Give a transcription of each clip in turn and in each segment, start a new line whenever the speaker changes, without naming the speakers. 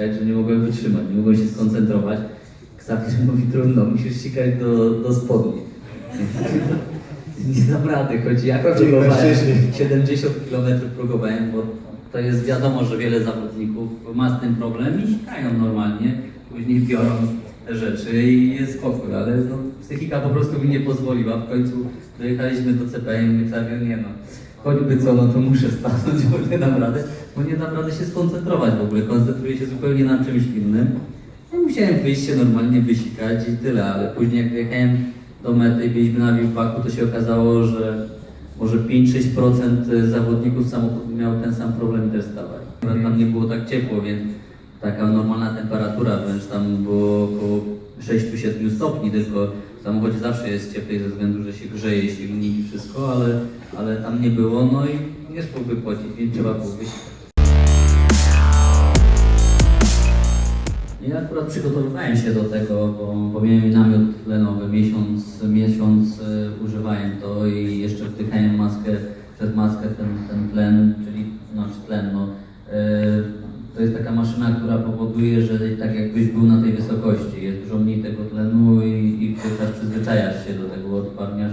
sikać, że nie mogłem wytrzymać, nie mogłem się skoncentrować. Ksawir mówi trudno, musisz sikać do, do spodni. Nie dam rady, choć ja próbowałem,
mężczyźni.
70 km próbowałem, bo to jest wiadomo, że wiele zawodników ma z tym problem i sikają normalnie, później biorą te rzeczy i jest spokój, ale no, psychika po prostu mi nie pozwoliła. W końcu dojechaliśmy do CP i Xavier, nie no, choćby co, no to muszę stanąć, bo nie dam rady, bo nie dam rady się skoncentrować w ogóle, koncentruję się zupełnie na czymś innym. No musiałem wyjść się normalnie wysikać i tyle, ale później jak jechałem do mety i byliśmy na Wilpaku, to się okazało, że może 5-6% zawodników samochodu miało ten sam problem też. Akurat Tam nie było tak ciepło, więc taka normalna temperatura, wręcz tam było około 6-7 stopni, tylko w samochodzie zawsze jest cieplej ze względu, że się grzeje silnik i wszystko, ale, ale tam nie było, no i nie szło wypłacić, więc trzeba było wysikać. Ja akurat przygotowywałem się do tego, bo, bo miałem namiot tlenowy, miesiąc, miesiąc e, używałem to i jeszcze wdychałem maskę, przez maskę ten, ten tlen, czyli znaczy tlen, no. E, to która powoduje, że tak jakbyś był na tej wysokości, jest dużo mniej tego tlenu i, i wtedy przyzwyczajasz się do tego, odparniasz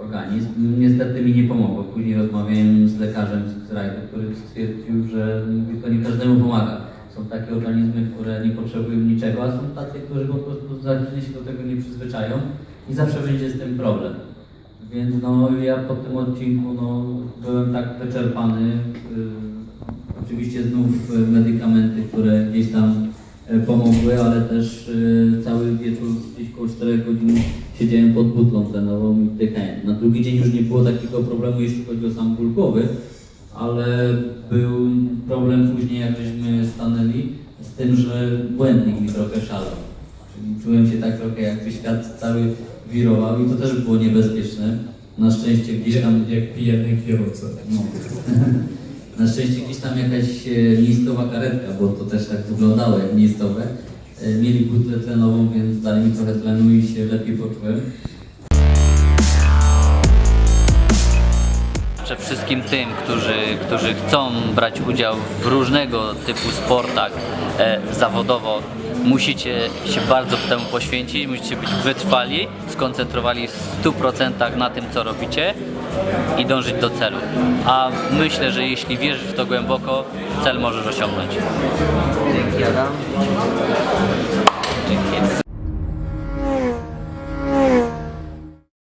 organizm. Niestety mi nie pomogło. Później rozmawiałem z lekarzem z Rajdy, który stwierdził, że to nie każdemu pomaga. Są takie organizmy, które nie potrzebują niczego, a są tacy, którzy po prostu zacznie się do tego nie przyzwyczają i zawsze będzie z tym problem. Więc no ja po tym odcinku no, byłem tak wyczerpany. y, oczywiście znów y, medykamenty, które gdzieś tam y, pomogły, ale też y, cały wieczór gdzieś koło 4 godzin siedziałem pod butlą tlenową i wdychałem. Na drugi dzień już nie było takiego problemu, jeśli chodzi o sam ból głowy, ale był problem później, jak żeśmy stanęli, z tym, że błędnik mi trochę szalał. Czyli czułem się tak trochę, jakby świat cały wirował i to też było niebezpieczne. Na szczęście gdzieś tam...
Jak pijany kierowca.
No. Na szczęście gdzieś tam jakaś e, miejscowa karetka, bo to też tak wyglądało jak miejscowe. E, Mieli butlę tlenową, więc dali mi trochę tlenu i się lepiej poczułem.
Życzę wszystkim tym, którzy, którzy chcą brać udział w różnego typu sportach e, zawodowo, musicie się bardzo temu poświęcić, musicie być wytrwali, skoncentrowali w 100% na tym, co robicie i dążyć do celu. A myślę, że jeśli wierzysz w to głęboko, cel możesz osiągnąć.
Dzięki Adam.